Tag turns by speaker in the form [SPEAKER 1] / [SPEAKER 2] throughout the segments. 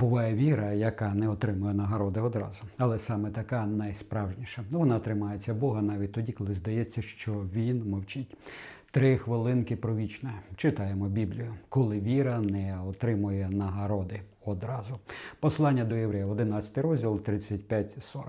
[SPEAKER 1] Буває віра, яка не отримує нагороди одразу, але саме така найсправжніша. Вона тримається Бога навіть тоді, коли здається, що він мовчить. Три хвилинки про вічне. Читаємо Біблію, коли віра не отримує нагороди одразу. Послання до євреїв, 11 розділ 35-40.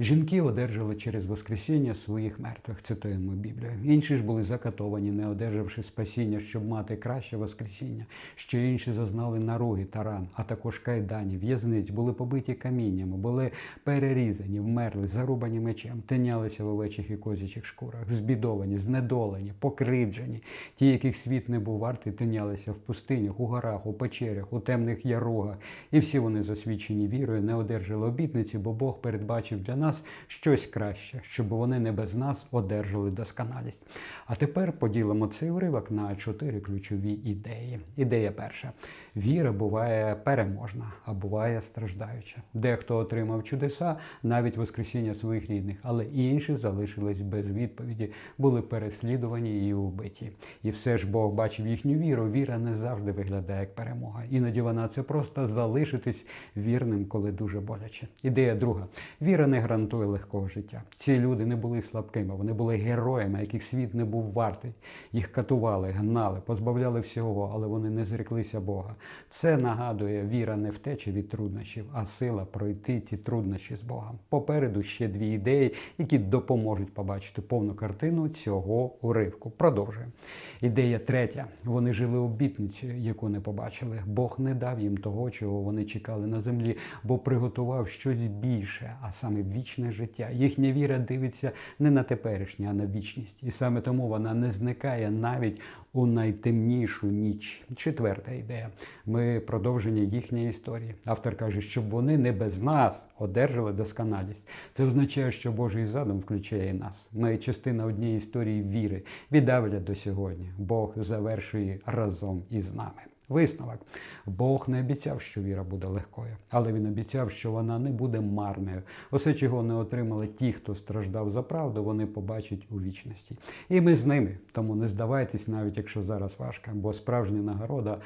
[SPEAKER 1] Жінки одержали через Воскресіння своїх мертвих. Цитуємо Біблію. Інші ж були закатовані, не одержавши спасіння, щоб мати краще Воскресіння. Ще інші зазнали наруги та ран, а також кайданів, в'язниць, були побиті каміннями, були перерізані, вмерли, зарубані мечем, тинялися в овечих і козячих шкурах, збідовані, знедолені, покривджені. Ті, яких світ не був вартий, тинялися в пустинях, у горах, у печерях, у темних ярогах. І всі вони засвідчені вірою, не одержали обітниці, бо Бог передбачив для нас щось краще, щоб вони не без нас одержали досконалість. А тепер поділимо цей уривок на чотири ключові ідеї. Ідея перша: віра буває переможна, а буває страждаюча. Дехто отримав чудеса, навіть воскресіння своїх рідних, але інші залишились без відповіді, були переслідувані і убиті. І все ж Бог бачив їхню віру. Віра не завжди виглядає як перемога. Іноді вона це просто залишитись вірним, коли дуже боляче. Ідея друга: віра не гарантує легкого життя. Ці люди не були слабкими, вони були героями, яких світ не був вартий. Їх катували, гнали, позбавляли всього, але вони не зреклися Бога. Це нагадує віра не втечі від труднощів, а сила пройти ці труднощі з Богом. Попереду ще дві ідеї, які допоможуть побачити повну картину цього уривку. Продовжуємо. Ідея третя. Вони жили обітницю, яку не побачили. Бог не дав їм того, чого вони чекали на землі, бо приготував щось більше, а саме вічне життя. Їхня віра дивиться не на теперішнє, а на вічність. І саме тому вона не зникає навіть у найтемнішу ніч. Четверта ідея. Ми продовження їхньої історії. Автор каже, щоб вони не без нас одержали досконалість. Це означає, що Божий задум включає і нас. Ми частина однієї історії віри від Авеля до сьогодні. Бог завершує разом із нами. Висновок. Бог не обіцяв, що віра буде легкою, але він обіцяв, що вона не буде марною. Усе, чого не отримали ті, хто страждав за правду, вони побачать у вічності. І ми з ними. Тому не здавайтесь, навіть якщо зараз важко, бо справжня нагорода.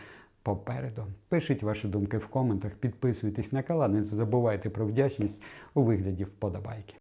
[SPEAKER 1] Попереду пишіть ваші думки в коментах, підписуйтесь на канал, не забувайте про вдячність у вигляді вподобайки.